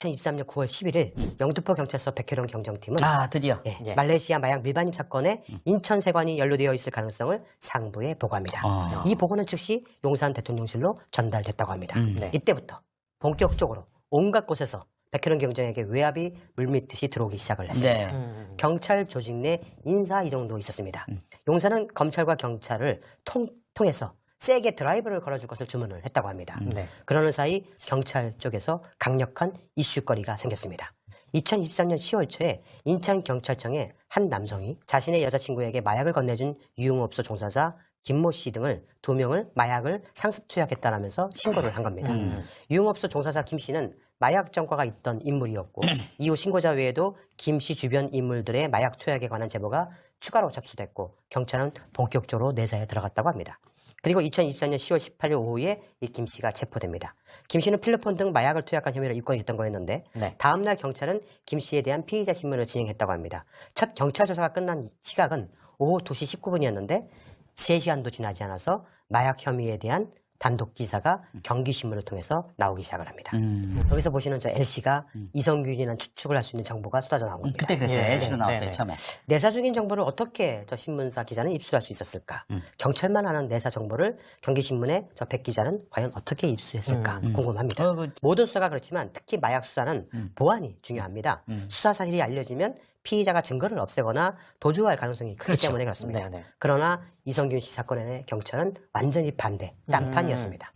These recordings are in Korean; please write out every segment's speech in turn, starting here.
2023년 9월 11일 영등포 경찰서 백혜령 경정팀은 아, 드디어. 예, 예. 말레이시아 마약 밀반입 사건에 인천 세관이 연루되어 있을 가능성을 상부에 보고합니다. 아. 이 보고는 즉시 용산 대통령실로 전달됐다고 합니다. 음. 네. 이때부터 본격적으로 온갖 곳에서 백혜령 경정에게 외압이 물밀듯이 들어오기 시작을 했습니다. 네. 음. 경찰 조직 내 인사 이동도 있었습니다. 용산은 검찰과 경찰을 통, 통해서 세게 드라이브를 걸어줄 것을 주문을 했다고 합니다. 네. 그러는 사이 경찰 쪽에서 강력한 이슈거리가 생겼습니다. 2023년 10월 초에 인천경찰청에 한 남성이 자신의 여자친구에게 마약을 건네준 유흥업소 종사자 김모 씨 등을 두 명을 마약을 상습 투약했다라면서 신고를 한 겁니다. 음. 유흥업소 종사자 김 씨는 마약 전과가 있던 인물이었고 이후 신고자 외에도 김 씨 주변 인물들의 마약 투약에 관한 제보가 추가로 접수됐고 경찰은 본격적으로 내사에 들어갔다고 합니다. 그리고 2024년 10월 18일 오후에 이 김 씨가 체포됩니다. 김 씨는 필로폰 등 마약을 투약한 혐의로 입건했던 거였는데 네. 다음 날 경찰은 김 씨에 대한 피의자 신문을 진행했다고 합니다. 첫 경찰 조사가 끝난 시각은 오후 2시 19분이었는데 3시간도 지나지 않아서 마약 혐의에 대한 단독 기사가 경기신문을 통해서 나오기 시작을 합니다. 음. 여기서 보시는 저 L씨가 이성균이라는 추측을 할 수 있는 정보가 쏟아져 나온 겁니다. 그때 그랬어요. 예, 네, 나왔어요, 네, 네. 처음에. 내사 중인 정보를 어떻게 저 신문사 기자는 입수할 수 있었을까? 경찰만 아는 내사 정보를 경기신문에 저백 기자는 과연 어떻게 입수했을까 궁금합니다. 어, 그- 모든 수사가 그렇지만 특히 마약 수사는 보안이 중요합니다. 수사 사실이 알려지면 피의자가 증거를 없애거나 도주할 가능성이 크기 때문에 그렇습니다. 네, 네. 그러나 이성균 씨 사건에 경찰은 완전히 반대, 딴판이었습니다.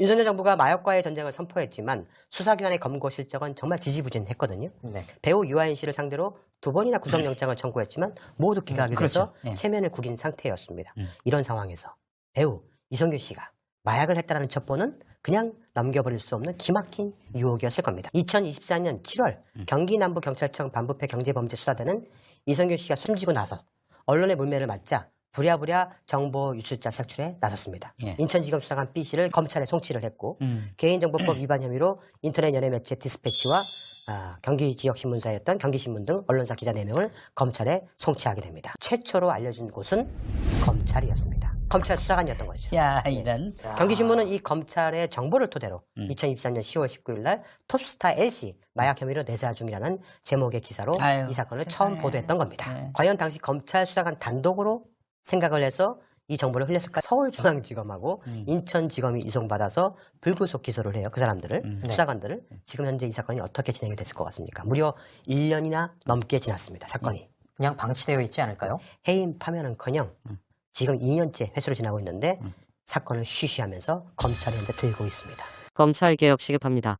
윤석열 정부가 마약과의 전쟁을 선포했지만 수사기관의 검거 실적은 정말 지지부진했거든요. 네. 배우 유아인 씨를 상대로 두 번이나 구속영장을 청구했지만 모두 기각이 돼서 그렇죠. 예. 체면을 구긴 상태였습니다. 이런 상황에서 배우 이성균 씨가 마약을 했다라는 첩보는 그냥 넘겨버릴 수 없는 기막힌 유혹이었을 겁니다. 2024년 7월 경기 남부경찰청 반부패 경제범죄 수사대는 이성균 씨가 숨지고 나서 언론의 물매를 맞자 부랴부랴 정보 유출자 색출에 나섰습니다. 예. 인천지검 수사관 B 씨를 검찰에 송치를 했고 음. 개인정보법 위반 혐의로 인터넷 연예 매체 디스패치와 아, 경기 지역 신문사였던 경기신문 등 언론사 기자 4명을 검찰에 송치하게 됩니다. 최초로 알려진 곳은 검찰이었습니다. 검찰 수사관이었던 거죠. 야, 이런. 경기신문은 이 검찰의 정보를 토대로 2023년 10월 19일 날 톱스타 L씨 마약 혐의로 내사 중이라는 제목의 기사로 아유, 이 사건을 처음 세상에. 보도했던 겁니다. 네. 과연 당시 검찰 수사관 단독으로 생각을 해서 이 정보를 흘렸을까? 서울중앙지검하고 인천지검이 이송받아서 불구속 기소를 해요. 그 사람들을, 수사관들을. 지금 현재 이 사건이 어떻게 진행이 됐을 것 같습니까? 무려 1년이나 넘게 지났습니다. 사건이. 그냥 방치되어 있지 않을까요? 해임 파면은커녕 지금 2년째 회수로 지나고 있는데 사건을 쉬쉬하면서 현재 들고 있습니다. 검찰 개혁 시급합니다.